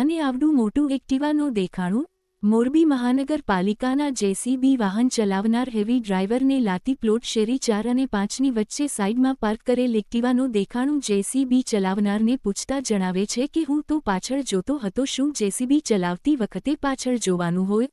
આને આવડું મોટું એક્ટિવાનું દેખાણું, મોરબી મહાનગરપાલિકાના જેસીબી વાહન ચલાવનાર હેવી ડ્રાઈવરને લાતી પ્લોટ શેરી ચાર અને પાંચની વચ્ચે સાઇડમાં પાર્ક કરેલ એક્ટિવાનું દેખાણું જેસીબી ચલાવનારને પૂછતા જણાવે છે કે હું તો પાછળ જોતો હતો શું જેસીબી ચલાવતી વખતે પાછળ જોવાનું હોય?